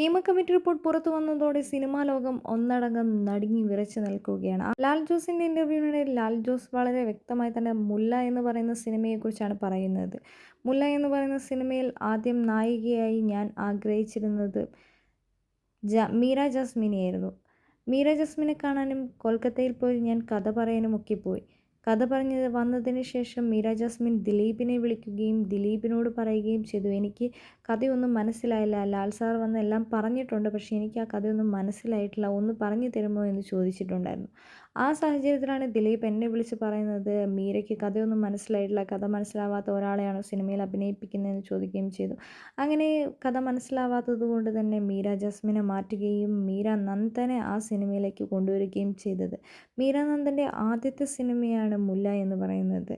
Hema committee report പുറത്തു വന്നതോടെ cinema ലോകം ഒന്നടങ്കം നടുങ്ങി വിറച്ചു നിൽക്കുകയാണ്. ലാൽ ജോസിന്റെ ഇന്റർവ്യൂവിനിടയിൽ ലാൽ ജോസ് വളരെ വ്യക്തമായി തന്നെ മുല്ല എന്ന് പറയുന്ന സിനിമയെക്കുറിച്ചാണ് പറയുന്നത്. മുല്ല എന്ന് പറയുന്ന സിനിമയിൽ ആദ്യം നായികയായി ഞാൻ ആഗ്രഹിച്ചിരുന്നത് ജ മീര ജാസ്മിനെയായിരുന്നു. മീര ജസ്മിനെ കാണാനും കൊൽക്കത്തയിൽ പോയി ഞാൻ കഥ പറയാനും ഒക്കെ പോയി. കഥ പറഞ്ഞ് വന്നതിന് ശേഷം മീര ജാസ്മിൻ ദിലീപിനെ വിളിക്കുകയും ദിലീപിനോട് പറയുകയും ചെയ്തു. എനിക്ക് കഥയൊന്നും മനസ്സിലായില്ല. ലാൽ സാർ വന്ന് എല്ലാം പറഞ്ഞിട്ടുണ്ട്. പക്ഷേ എനിക്ക് ആ കഥയൊന്നും മനസ്സിലായിട്ടില്ല. ഒന്ന് പറഞ്ഞു തരുമോ എന്ന് ചോദിച്ചിട്ടുണ്ടായിരുന്നു. ആ സാഹചര്യത്തിലാണ് ദിലീപ് എന്നെ വിളിച്ച് പറയുന്നത്. മീരയ്ക്ക് കഥയൊന്നും മനസ്സിലായിട്ടില്ല. കഥ മനസ്സിലാവാത്ത ഒരാളെയാണോ സിനിമയിൽ അഭിനയിപ്പിക്കുന്നതെന്ന് ചോദിക്കുകയും ചെയ്തു. അങ്ങനെ കഥ മനസ്സിലാവാത്തത് കൊണ്ട് തന്നെ മീര ജാസ്മിനെ മാറ്റുകയും മീര നന്ദനെ ആ സിനിമയിലേക്ക് കൊണ്ടുവരികയും ചെയ്തത്. മീര നന്ദന്റെ ആദ്യത്തെ സിനിമയാണ് മുല്ല എന്ന് പറയുന്നത്.